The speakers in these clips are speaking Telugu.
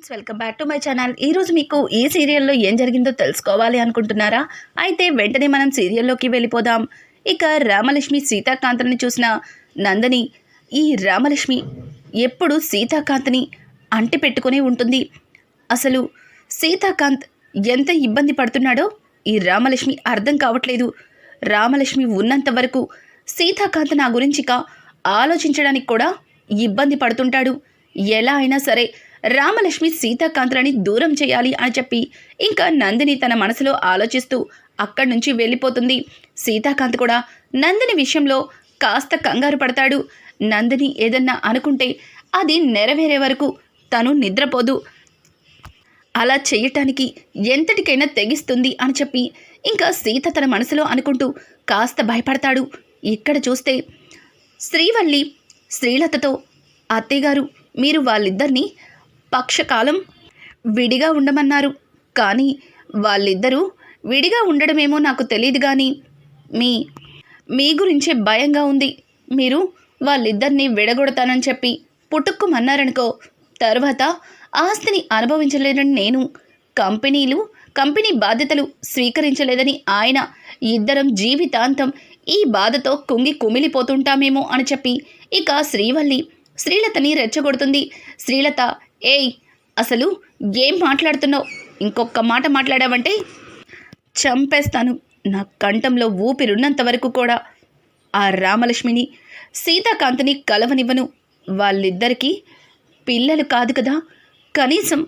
Friends welcome back to my channel. ఈరోజు మీకు ఈ సీరియల్లో ఏం జరిగిందో తెలుసుకోవాలి అనుకుంటున్నారా? అయితే వెంటనే మనం సీరియల్లోకి వెళ్ళిపోదాం. ఇక రామలక్ష్మి సీతాకాంతని చూసిన నందని ఈ రామలక్ష్మి ఎప్పుడు సీతాకాంత్ని అంటిపెట్టుకునే ఉంటుంది? అసలు సీతాకాంత్ ఎంత ఇబ్బంది పడుతున్నాడో ఈ రామలక్ష్మి అర్థం కావట్లేదు. రామలక్ష్మి ఉన్నంత వరకు సీతాకాంత్ నా గురించిక ఆలోచించడానికి కూడా ఇబ్బంది పడుతుంటాడు. ఎలా అయినా సరే రామలక్ష్మి సీతాకాంతులని దూరం చేయాలి అని చెప్పి ఇంకా నందిని తన మనసులో ఆలోచిస్తూ అక్కడి నుంచి వెళ్ళిపోతుంది. సీతాకాంత్ కూడా నందిని విషయంలో కాస్త కంగారు పడతాడు. నందిని ఏదన్నా అనుకుంటే అది నెరవేరే వరకు తను నిద్రపోదు. అలా చేయటానికి ఎంతటికైనా తెగిస్తుంది అని చెప్పి ఇంకా సీత తన మనసులో అనుకుంటూ కాస్త భయపడతాడు. ఇక్కడ చూస్తే శ్రీవల్లి శ్రీలతతో అత్తయ్యగారు మీరు వాళ్ళిద్దరినీ పక్షకాలం విడిగా ఉండమన్నారు. కానీ వాళ్ళిద్దరూ విడిగా ఉండడమేమో నాకు తెలియదు కానీ మీ మీ గురించే భయంగా ఉంది. మీరు వాళ్ళిద్దరినీ విడగొడతానని చెప్పి పుట్టుక్కుమన్నారనుకో తర్వాత ఆస్తిని అనుభవించలేనని నేను కంపెనీలు కంపెనీ బాధ్యతలు స్వీకరించలేదని ఆయన ఇద్దరం జీవితాంతం ఈ బాధతో కుంగి కుమిలిపోతుంటామేమో అని చెప్పి ఇక శ్రీవల్లి శ్రీలతని రెచ్చగొడుతుంది. శ్రీలత ఏయ్ అసలు ఏం మాట్లాడుతున్నావు? ఇంకొక మాట మాట్లాడావంటే చంపేస్తాను. నా కంఠంలో ఊపిరున్నంత వరకు కూడా. ఆ రామలక్ష్మిని సీతాకాంత్ని కలవనివ్వను. వాళ్ళిద్దరికీ పిల్లలు కాదు కదా. కనీసం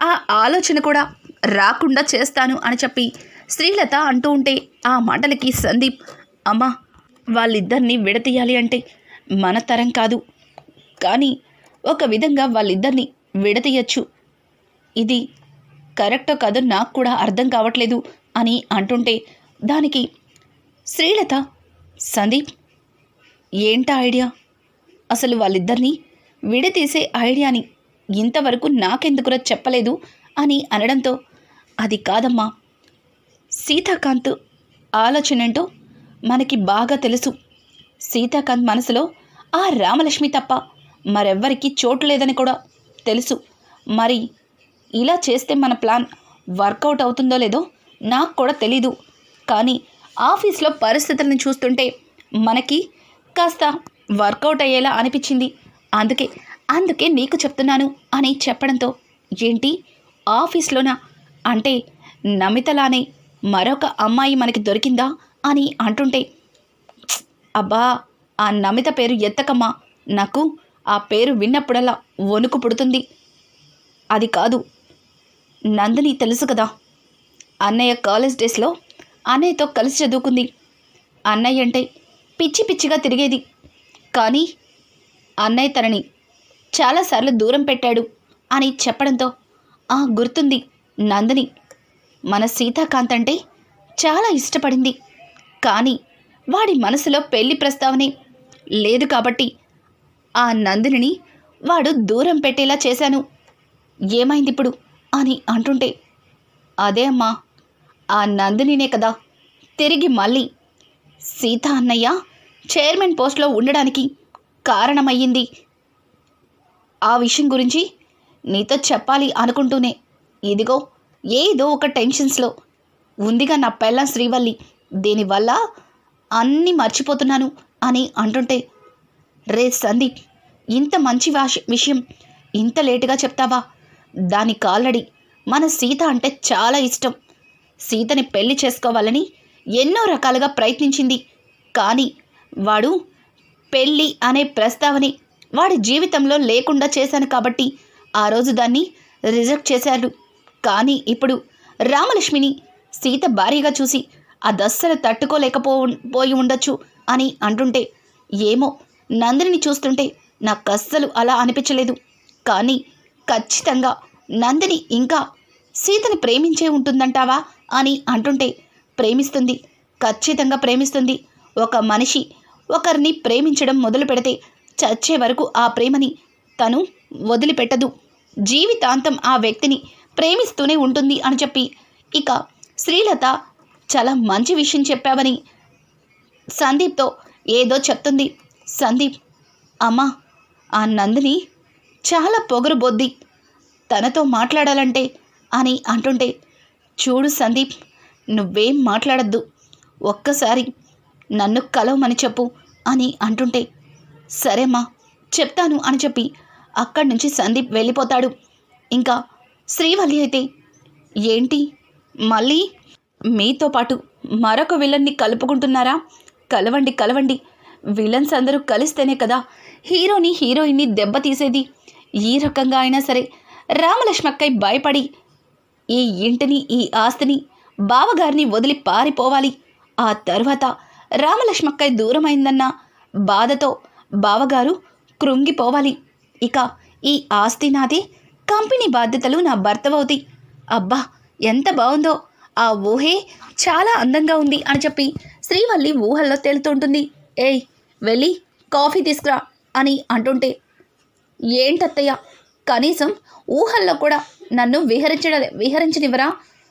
ఆ ఆలోచన కూడా రాకుండా చేస్తాను అని చెప్పి శ్రీలత అంటూ ఉంటే ఆ మాటలకి సందీప్ అమ్మా వాళ్ళిద్దరిని విడతీయాలి అంటే మన తరం కాదు. కానీ ఒక విధంగా వాళ్ళిద్దరిని విడతీయచ్చు ఇది కరెక్టో కాదో నాకు కూడా అర్థం కావట్లేదు అని అంటుంటే దానికి శ్రీలత సందీప్ ఏంటా ఐడియా? అసలు వాళ్ళిద్దరినీ విడతీసే ఐడియాని ఇంతవరకు నాకెందుకురా చెప్పలేదు అని అనడంతో అది కాదమ్మా. సీతాకాంత్ ఆలోచనంటో మనకి బాగా తెలుసు. సీతాకాంత్ మనసులో ఆ రామలక్ష్మి తప్ప మరెవ్వరికీ చోటు లేదని కూడా. తెలుసు. మరి ఇలా చేస్తే మన ప్లాన్ వర్కౌట్ అవుతుందో లేదో నాకు కూడా తెలీదు. కానీ ఆఫీస్లో పరిస్థితులను చూస్తుంటే మనకి కాస్త వర్కౌట్ అయ్యేలా అనిపించింది. అందుకే అందుకే నీకు చెప్తున్నాను అని చెప్పడంతో ఏంటి ఆఫీస్లోనా? అంటే నమితలానే మరొక అమ్మాయి మనకి దొరికిందా అని అంటుంటే అబ్బా ఆ నమిత పేరు ఎత్తకమ్మా. నాకు ఆ పేరు విన్నప్పుడల్లా వణుకు పుడుతుంది. అది కాదు నందిని తెలుసు కదా. అన్నయ్య కాలేజ్ డేస్లో అన్నయ్యతో కలిసి చదువుకుంది. అన్నయ్య అంటే పిచ్చి పిచ్చిగా తిరిగేది. కానీ అన్నయ్య తనని చాలాసార్లు దూరం పెట్టాడు అని చెప్పడంతో ఆ గుర్తుంది నందిని. మన సీతాకాంత్ అంటే చాలా ఇష్టపడింది. కానీ వాడి మనసులో పెళ్ళి ప్రస్తావనే లేదు కాబట్టి ఆ నందినిని వాడు దూరం పెట్టేలా చేశాను. ఏమైంది ఇప్పుడు అని అంటుంటే అదే అమ్మా ఆ నందినినే కదా. తిరిగి మళ్ళీ సీత అన్నయ్య చైర్మన్ పోస్ట్లో ఉండడానికి కారణమయ్యింది. ఆ విషయం గురించి నీతో చెప్పాలి అనుకుంటూనే ఇదిగో ఏదో ఒక టెన్షన్స్లో ఉందిగా నా పెళ్ళం శ్రీవల్లి. దీనివల్ల అన్నీ మర్చిపోతున్నాను అని అంటుంటే రే సందీప్ ఇంత మంచి వాష విషయం ఇంత లేటుగా చెప్తావా? దాని కాలడి మన సీత అంటే చాలా ఇష్టం. సీతని పెళ్ళి చేసుకోవాలని ఎన్నో రకాలుగా ప్రయత్నించింది. కానీ వాడు పెళ్ళి అనే ప్రస్తావని వాడి జీవితంలో లేకుండా చేశాను కాబట్టి ఆ రోజు దాన్ని రిజెక్ట్ చేశాడు కానీ ఇప్పుడు రామలక్ష్మిని సీత భారీగా చూసి ఆ దస్సలు తట్టుకోలేకపో పోయి ఉండొచ్చు అని అంటుంటే ఏమో నందిని చూస్తుంటే నాకు అస్సలు అలా అనిపించలేదు. కానీ ఖచ్చితంగా నందిని ఇంకా సీతని ప్రేమించే ఉంటుందంటావా అని అంటుంటే ప్రేమిస్తుంది ఖచ్చితంగా ప్రేమిస్తుంది. ఒక మనిషి ఒకరిని ప్రేమించడం మొదలు పెడితే చచ్చే వరకు ఆ ప్రేమని తను వదిలిపెట్టదు. జీవితాంతం ఆ వ్యక్తిని ప్రేమిస్తూనే ఉంటుంది అని చెప్పి ఇక శ్రీలత చాలా మంచి విషయం చెప్పావని సందీప్తో ఏదో చెప్తుంది. సందీప్ అమ్మా ఆ నందిని చాలా పొగరు బొద్ది తనతో మాట్లాడాలంటే అని అంటుంటే చూడు సందీప్ నువ్వేం మాట్లాడద్దు. ఒక్కసారి నన్ను కలవమని చెప్పు అని అంటుంటే సరేమ్మా చెప్తాను అని చెప్పి అక్కడి నుంచి సందీప్ వెళ్ళిపోతాడు. ఇంకా శ్రీవల్లి అయితే ఏంటి? మళ్ళీ మీతో పాటు మరొక విలన్ని కలుపుకుంటున్నారా? కలవండి కలవండి విలన్స్ అందరూ కలిస్తేనే కదా హీరోని హీరోయిన్ని దెబ్బతీసేది ఈ రకంగా అయినా సరే రామలక్ష్మక్కై భయపడి ఈ ఇంటిని ఈ ఆస్తిని బావగారిని వదిలి పారిపోవాలి. ఆ తర్వాత రామలక్ష్మక్కై దూరమైందన్న బాధతో బావగారు కృంగిపోవాలి. ఇక ఈ ఆస్తి నాది కంపెనీ బాధ్యతలు నా భర్తవవుతాయి అబ్బా ఎంత బాగుందో ఆ ఊహే చాలా అందంగా ఉంది అని చెప్పి శ్రీవల్లి ఊహల్లో తేలుతుంటుంది ఏయ్ వెళ్ళి కాఫీ తీసుకురా అని అంటుంటే ఏంటత్తయ్య కనీసం ఊహల్లో కూడా నన్ను విహరించడ విహరించనివ్వరా?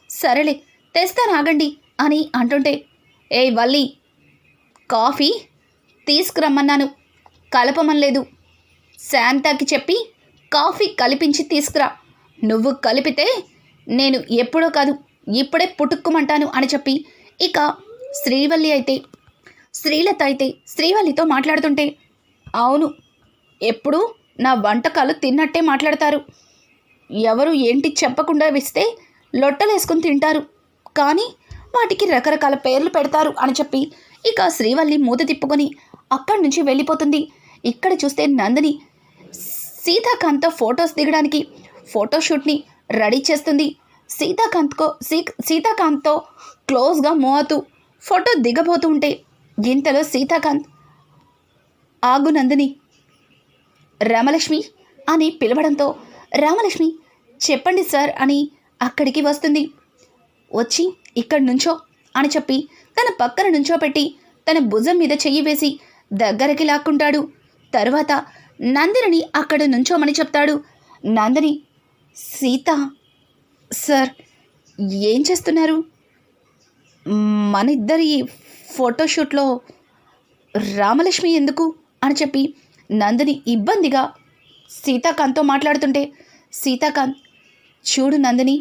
సరేలే తెస్తాను ఆగండి అని అంటుంటే ఏయ్ వల్లి కాఫీ తీసుకురమ్మన్నాను కలపమనలేదు శాంతాకి చెప్పి కాఫీ కలిపించి తీసుకురా. నువ్వు కలిపితే నేను ఎప్పుడో కాదు ఇప్పుడే పుట్టుక్కుమంటాను అని చెప్పి ఇక శ్రీవల్లి అయితే శ్రీలత అయితే శ్రీవల్లితో మాట్లాడుతుంటే అవును ఎప్పుడు నా వంటకాలు తిన్నట్టే మాట్లాడతారు. ఎవరు ఏంటి చెప్పకుండా ఇస్తే లొట్టలేసుకుని తింటారు. కానీ వాటికి రకరకాల పేర్లు పెడతారు అని చెప్పి ఇక శ్రీవల్లి మూత తిప్పుకొని అక్కడి నుంచి వెళ్ళిపోతుంది. ఇక్కడ చూస్తే నందిని సీతాకాంత్తో ఫొటోస్ దిగడానికి ఫోటోషూట్ని రెడీ చేస్తుంది. సీతాకాంత్కో సీ సీతాకాంత్తో క్లోజ్గా మూవ్ అవుతూ ఫోటో దిగబోతూ ఉంటే ఇంతలో సీతాకాంత్ ఆగు నందిని రామలక్ష్మి అని పిలవడంతో రామలక్ష్మి చెప్పండి సార్ అని అక్కడికి వస్తుంది. వచ్చి ఇక్కడి నుంచో అని చెప్పి తన పక్కన నుంచోపెట్టి తన భుజం మీద చెయ్యి వేసి దగ్గరికి లాక్కుంటాడు. తరువాత నందిని అక్కడ నుంచోమని చెప్తాడు. నందిని సీత సార్ ఏం చేస్తున్నారు? మన ఇద్దరి ఫోటోషూట్లో రామలక్ష్మి ఎందుకు అని చెప్పి నందిని ఇబ్బందిగా సీతాకాంత్తో మాట్లాడుతుంటే సీతాకాంత్ చూడు నందిని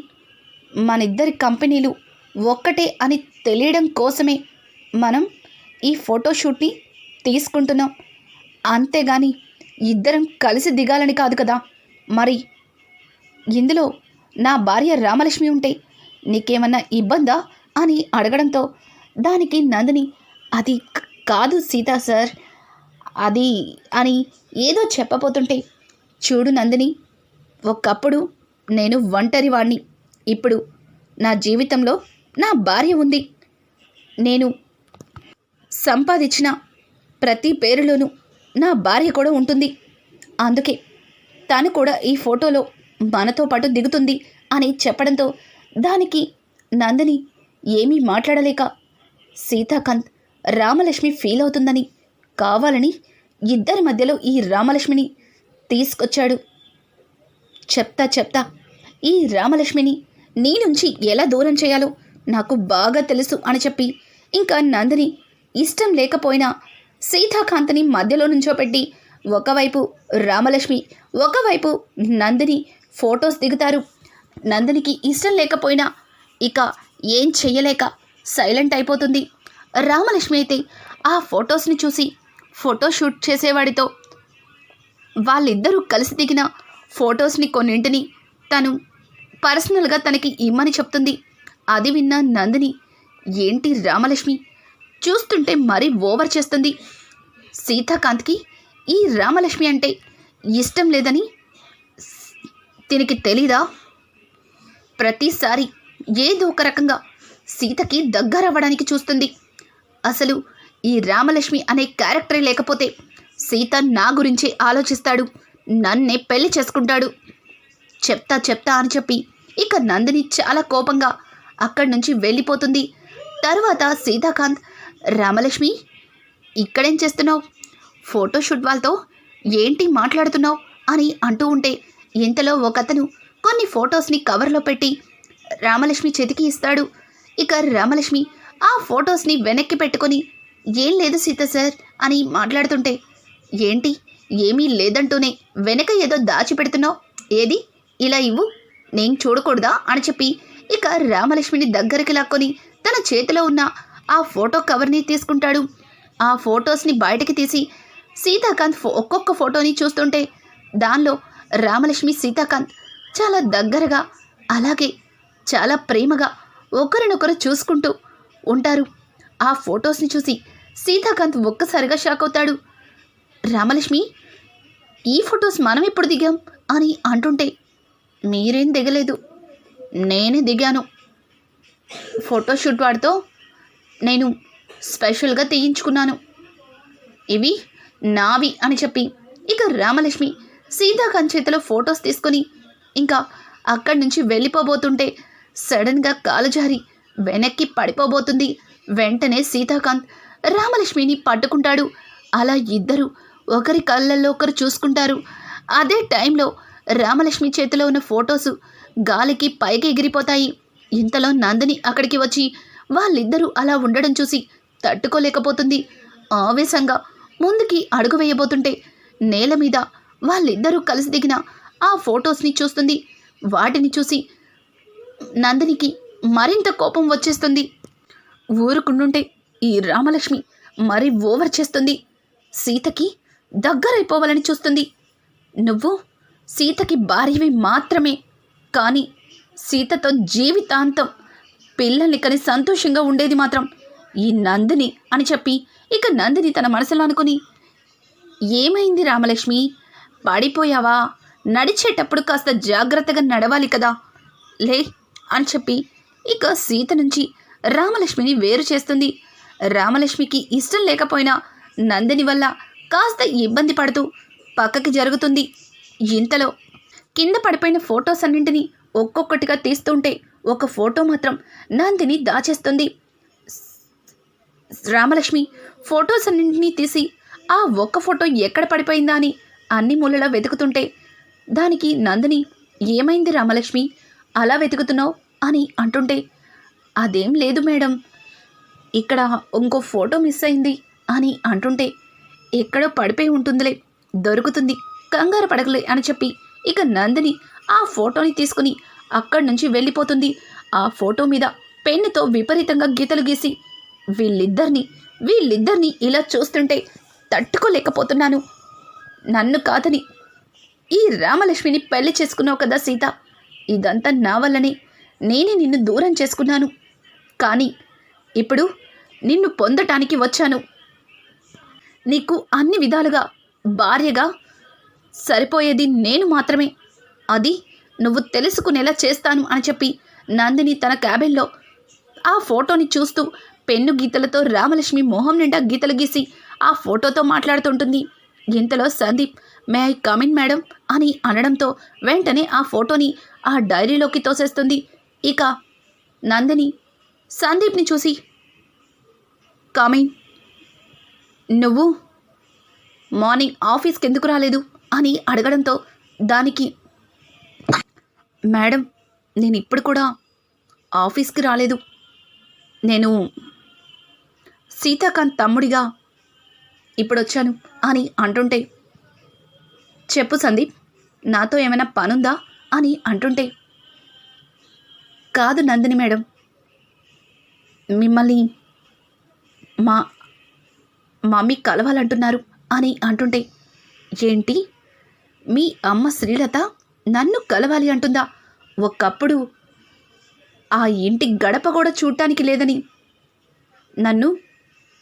మన ఇద్దరి కంపెనీలు ఒక్కటే అని తెలియడం కోసమే మనం ఈ ఫోటోషూట్ని తీసుకుంటున్నాం. అంతేగాని ఇద్దరం కలిసి దిగాలని కాదు కదా. మరి ఇందులో నా భార్య రామలక్ష్మి ఉంటే నీకేమన్నా ఇబ్బందా? అని అడగడంతో దానికి నందిని అది కాదు సీతా సార్ అది అని ఏదో చెప్పబోతుంటే చూడు నందిని ఒకప్పుడు నేను ఒంటరి వాణ్ణి ఇప్పుడు నా జీవితంలో నా భార్య ఉంది. నేను సంపాదించిన ప్రతి పేరులోనూ నా భార్య కూడా ఉంటుంది. అందుకే తను కూడా ఈ ఫోటోలో మనతో పాటు దిగుతుంది అని చెప్పడంతో దానికి నందిని ఏమీ మాట్లాడలేక సీతాకాంత్ రామలక్ష్మి ఫీల్ అవుతుందని కావాలని ఇద్దరి మధ్యలో ఈ రామలక్ష్మిని తీసుకొచ్చాడు. చెప్తా చెప్తా ఈ రామలక్ష్మిని నీ నుంచి ఎలా దూరం చేయాలో నాకు బాగా తెలుసు అని చెప్పి ఇంకా నందిని ఇష్టం లేకపోయినా సీతాకాంతని మధ్యలో నుంచోపెట్టి ఒకవైపు రామలక్ష్మి ఒకవైపు నందిని ఫొటోస్ దిగుతారు. నందినికి ఇష్టం లేకపోయినా ఇక ఏం చెయ్యలేక సైలెంట్ అయిపోతుంది. రామలక్ష్మి అయితే ఆ ఫొటోస్ని చూసి ఫోటో షూట్ చేసేవాడితో. వాళ్ళిద్దరూ కలిసి దిగిన ఫొటోస్ని కొన్నింటిని తను పర్సనల్గా తనకి ఇమ్మని చెప్తుంది. అది విన్న నందిని ఏంటి రామలక్ష్మి? చూస్తుంటే మరీ ఓవర్ చేస్తుంది. సీతాకాంత్కి ఈ రామలక్ష్మి అంటే ఇష్టం లేదని దీనికి తెలీదా? ప్రతిసారి ఏదో ఒక రకంగా సీతకి దగ్గరవ్వడానికి చూస్తుంది. అసలు ఈ రామలక్ష్మి అనే క్యారెక్టరే లేకపోతే సీత నా గురించి ఆలోచిస్తాడు. నన్నే పెళ్ళి చేసుకుంటాడు. చెప్తా చెప్తా అని చెప్పి ఇక నందిని చాలా కోపంగా అక్కడి నుంచి వెళ్ళిపోతుంది. తర్వాత సీతాకాంత్ రామలక్ష్మి ఇక్కడేం చేస్తున్నావు? ఫోటోషూట్ వాళ్ళతో ఏంటి మాట్లాడుతున్నావు? అని అంటూ ఉంటే ఇంతలో ఒకతను కొన్ని ఫొటోస్ని కవర్లో పెట్టి రామలక్ష్మి చేతికి ఇస్తాడు. ఇక రామలక్ష్మి ఆ ఫొటోస్ని వెనక్కి పెట్టుకొని ఏం లేదు సీత సార్ అని మాట్లాడుతుంటే ఏంటి? ఏమీ లేదంటూనే వెనక ఏదో దాచిపెడుతున్నావు ఏది? ఇలా ఇవ్వు. నేను చూడకూడదా? అని చెప్పి ఇక రామలక్ష్మిని దగ్గరికి లాక్కొని తన చేతిలో ఉన్న ఆ ఫోటో కవర్ని తీసుకుంటాడు. ఆ ఫొటోస్ని బయటకి తీసి సీతాకాంత్ ఫో ఒక్కొక్క ఫోటోని చూస్తుంటే దానిలో రామలక్ష్మి సీతాకాంత్ చాలా దగ్గరగా అలాగే చాలా ప్రేమగా ఒకరినొకరు చూసుకుంటూ ఉంటారు. ఆ ఫొటోస్ని చూసి సీతాకాంత్ ఒక్కసారిగా షాక్ అవుతాడు. రామలక్ష్మి ఈ ఫొటోస్ మనం ఎప్పుడు దిగాం? అని అంటుంటే మీరేం దిగలేదు. నేనే దిగాను. ఫోటోషూట్ వాడితో నేను స్పెషల్గా తీయించుకున్నాను. ఇవి నావి అని చెప్పి ఇక రామలక్ష్మి సీతాకాంత్ చేతిలో ఫొటోస్ తీసుకొని ఇంకా అక్కడి నుంచి వెళ్ళిపోబోతుంటే సడన్గా కాలు జారి వెనక్కి పడిపోబోతుంది. వెంటనే సీతాకాంత్ రామలక్ష్మిని పట్టుకుంటాడు. అలా ఇద్దరు ఒకరి కళ్ళల్లో ఒకరు చూసుకుంటారు. అదే టైంలో రామలక్ష్మి చేతిలో ఉన్న ఫొటోస్ గాలికి పైకి ఎగిరిపోతాయి. ఇంతలో నందిని అక్కడికి వచ్చి వాళ్ళిద్దరూ అలా ఉండడం చూసి తట్టుకోలేకపోతుంది. ఆవేశంగా ముందుకి అడుగు వేయబోతుంటే నేల మీద వాళ్ళిద్దరూ కలిసి దిగిన ఆ ఫొటోస్ని చూస్తుంది. వాటిని చూసి నందినికి మరింత కోపం వచ్చేస్తుంది. ఊరుకుండుంటే ఈ రామలక్ష్మి మరి ఓవర్ చేస్తుంది. సీతకి దగ్గరైపోవాలని చూస్తుంది. నువ్వు సీతకి భార్యవి మాత్రమే. కానీ సీతతో జీవితాంతం పిల్లల్ని కని సంతోషంగా ఉండేది మాత్రం ఈ నందిని అని చెప్పి ఇక నందిని తన మనసులో అనుకుని ఏమైంది రామలక్ష్మి? పడిపోయావా? నడిచేటప్పుడు కాస్త జాగ్రత్తగా నడవాలి కదా. లే అని చెప్పి ఇక సీత నుంచి రామలక్ష్మిని వేరు చేస్తుంది. రామలక్ష్మికి ఇష్టం లేకపోయినా నందిని వల్ల కాస్త ఇబ్బంది పడుతూ పక్కకి జరుగుతుంది. ఇంతలో కింద పడిపోయిన ఫొటోస్ అన్నింటినీ ఒక్కొక్కటిగా తీస్తుంటే ఒక ఫోటో మాత్రం నందిని దాచేస్తుంది. రామలక్ష్మి ఫొటోస్ అన్నింటినీ తీసి ఆ ఒక్క ఫోటో ఎక్కడ పడిపోయిందా అని అన్ని మూలలో వెతుకుతుంటే దానికి నందిని ఏమైంది రామలక్ష్మి? అలా వెతుకుతున్నావు? అని అంటుంటే అదేం లేదు మేడం. ఇక్కడ ఇంకో ఫోటో మిస్ అయింది అని అంటుంటే ఎక్కడో పడిపోయి ఉంటుందిలే. దొరుకుతుంది. కంగారు పడగలే అని చెప్పి ఇక నందిని ఆ ఫోటోని తీసుకుని అక్కడి నుంచి వెళ్ళిపోతుంది. ఆ ఫోటో మీద పెన్నుతో విపరీతంగా గీతలు గీసి వీళ్ళిద్దరిని వీళ్ళిద్దరిని ఇలా చూస్తుంటే తట్టుకోలేకపోతున్నాను. నన్ను కాదని ఈ రామలక్ష్మిని పెళ్ళి చేసుకున్నావు కదా సీత. ఇదంతా నా వల్లనే నేనే నిన్ను దూరం చేసుకున్నాను. కానీ ఇప్పుడు నిన్ను పొందటానికి వచ్చాను. నీకు అన్ని విధాలుగా భార్యగా సరిపోయేది నేను మాత్రమే. అది నువ్వు తెలుసుకునేలా చేస్తాను అని చెప్పి నందిని తన క్యాబిన్లో ఆ ఫోటోని చూస్తూ పెన్ను గీతలతో రామలక్ష్మి మొహం నిండా గీతలు గీసి ఆ ఫోటోతో మాట్లాడుతుంటుంది. ఇంతలో Sandeep may I come in madam అని అనడంతో వెంటనే ఆ ఫోటోని ఆ డైరీలోకి తోసేస్తుంది. ఇక నందిని సందీప్ని చూసి కమిన్ నువ్వు మార్నింగ్ ఆఫీస్కి ఎందుకు రాలేదు? అని అడగడంతో దానికి మేడం నేను ఇప్పుడు కూడా ఆఫీస్కి రాలేదు. నేను సీతాకాంత్ తమ్ముడిగా ఇప్పుడు వచ్చాను అని అంటుంటే చెప్పు సందీప్ నాతో ఏమైనా పనుందా? అని అంటుంటే కాదు నందిని మేడం. మిమ్మల్ని మా మమ్మీ కలవాలంటున్నారు అని అంటుంటే ఏంటి? మీ అమ్మ శ్రీలత నన్ను కలవాలి అంటుందా? ఒకప్పుడు ఆ ఇంటి గడప కూడా చూడటానికి లేదని. నన్ను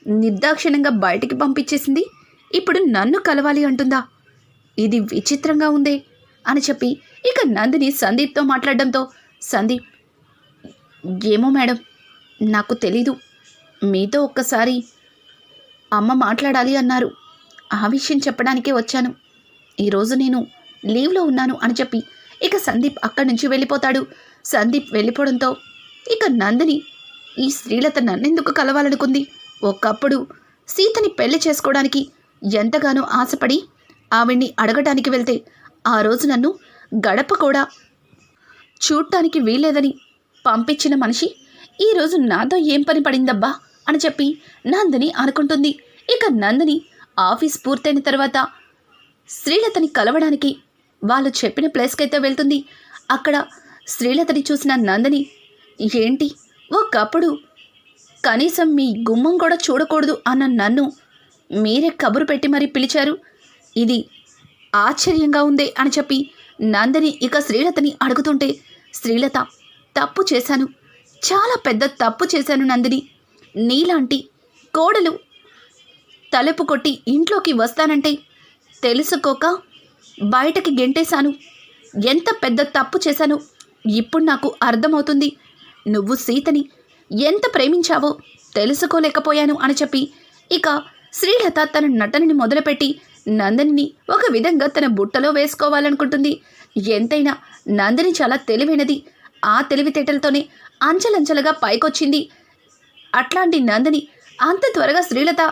నిర్దాక్షిణ్యంగా బయటికి పంపించేసింది ఇప్పుడు నన్ను కలవాలి అంటుందా? ఇది విచిత్రంగా ఉందే అని చెప్పి ఇక నందిని సందీప్తో మాట్లాడడంతో సందీప్ ఏమో మేడం నాకు తెలీదు. మీతో ఒక్కసారి అమ్మ మాట్లాడాలి అన్నారు. ఆ విషయం చెప్పడానికే వచ్చాను. ఈరోజు నేను లీవ్లో ఉన్నాను అని చెప్పి ఇక సందీప్ అక్కడి నుంచి వెళ్ళిపోతాడు. సందీప్ వెళ్ళిపోవడంతో ఇక నందిని ఈ శ్రీలత నన్నెందుకు కలవాలనుకుంది? ఒకప్పుడు సీతని పెళ్ళి చేసుకోవడానికి ఎంతగానో ఆశపడి ఆవిడ్ని అడగటానికి వెళ్తే ఆ రోజు నన్ను గడప కూడా చూడటానికి వీల్లేదని పంపించిన మనిషి ఈరోజు నాతో ఏం పని పడిందబ్బా? అని చెప్పి నందిని అనుకుంటుంది. ఇక నందిని ఆఫీస్ పూర్తయిన తర్వాత శ్రీలతని కలవడానికి వాళ్ళు చెప్పిన ప్లేస్కి అయితే వెళ్తుంది. అక్కడ శ్రీలతని చూసిన నందిని ఏంటి? ఒకప్పుడు కనీసం మీ గుమ్మం కూడా చూడకూడదు అన్న నన్ను మీరే కబురు పెట్టి మరీ పిలిచారు. ఇది ఆశ్చర్యంగా ఉందే అని చెప్పి నందిని ఇక శ్రీలతని అడుగుతుంటే శ్రీలత తప్పు చేశాను. చాలా పెద్ద తప్పు చేశాను నందిని. నీలాంటి కోడలు తలుపు కొట్టి ఇంట్లోకి వస్తానంటే తెలుసుకోక బయటకి గెంటేశాను. ఎంత పెద్ద తప్పు చేశాను ఇప్పుడు నాకు అర్థమవుతుంది. నువ్వు సీతని ఎంత ప్రేమించావో తెలుసుకోలేకపోయాను అని చెప్పి ఇక శ్రీలత తన నటనని మొదలుపెట్టి నందిని ఒక విధంగా తన బుట్టలో వేసుకోవాలనుకుంటుంది. ఎంతైనా నందిని చాలా తెలివైనది. ఆ తెలివితేటలతోనే అంచెలంచెలుగా పైకొచ్చింది. అట్లాంటి నందిని అంత త్వరగా శ్రీలత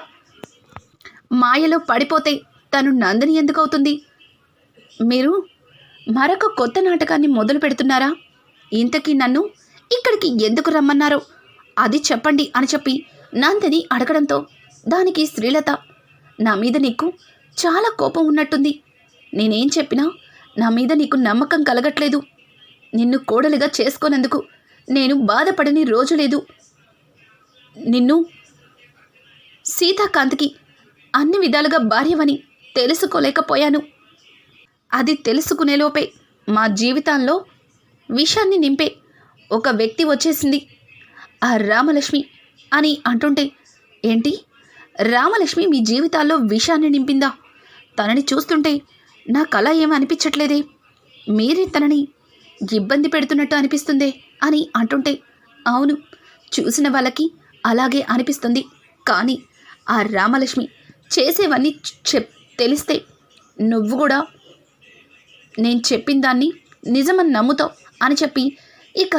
మాయలో పడిపోతే తను నందిని ఎందుకు అవుతుంది మీరు మరొక కొత్త నాటకాన్ని మొదలు పెడుతున్నారా? ఇంతకీ నన్ను ఇక్కడికి ఎందుకు రమ్మన్నారో? అది చెప్పండి అని చెప్పి నందిని అడగడంతో దానికి శ్రీలత నా మీద నీకు చాలా కోపం ఉన్నట్టుంది. నేనేం చెప్పినా నా మీద నీకు నమ్మకం కలగట్లేదు. నిన్ను కోడలిగా చేసుకోనందుకు నేను బాధపడని రోజు లేదు. నిన్ను సీతాకాంత్కి అన్ని విధాలుగా భార్యవని తెలుసుకోలేకపోయాను. అది తెలుసుకునేలోపే మా జీవితాల్లో విషాన్ని నింపే ఒక వ్యక్తి వచ్చేసింది. ఆ రామలక్ష్మి అని అంటుంటే ఏంటి? రామలక్ష్మి మీ జీవితాల్లో విషాన్ని నింపిందా? తనని చూస్తుంటే నా కళ ఏమీ అనిపించట్లేదే. మీరే తనని ఇబ్బంది పెడుతున్నట్టు అనిపిస్తుంది అని అంటుంటే అవును చూసిన వాళ్ళకి అలాగే అనిపిస్తుంది. కానీ ఆ రామలక్ష్మి చేసేవన్నీ చెప్ తెలిస్తే నువ్వు కూడా నేను చెప్పిన దాన్ని నిజమని నమ్ముతావు అని చెప్పి ఇక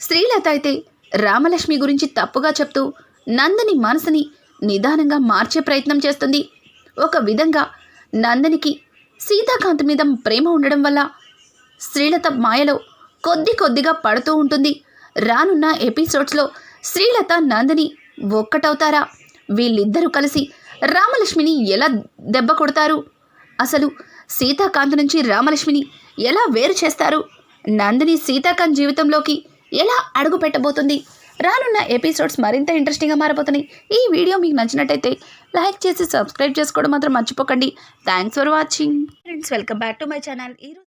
స్త్రీలత అయితే రామలక్ష్మి గురించి తప్పుగా చెప్తూ నందని మనసుని నిదానంగా మార్చే ప్రయత్నం చేస్తుంది. ఒక విధంగా నందనికి సీతాకాంత్ మీద ప్రేమ ఉండడం వల్ల శ్రీలత మాయలో కొద్ది కొద్దిగా పడుతూ ఉంటుంది. రానున్న ఎపిసోడ్స్లో శ్రీలత నందిని ఒక్కటవుతారా? వీళ్ళిద్దరూ కలిసి రామలక్ష్మిని ఎలా దెబ్బ కొడతారు? అసలు సీతాకాంత్ నుంచి రామలక్ష్మిని ఎలా వేరు చేస్తారు? నందిని సీతాకాంత్ జీవితంలోకి ఎలా అడుగు పెట్టబోతుంది? రానున్న ఎపిసోడ్స్ మరింత ఇంట్రెస్టింగ్గా మారబోతున్నాయి. ఈ వీడియో మీకు నచ్చినట్టయితే లైక్ చేసి సబ్స్క్రైబ్ చేసుకోవడం మాత్రం మర్చిపోకండి. Thanks for watching. Friends welcome back to my channel ఈరోజు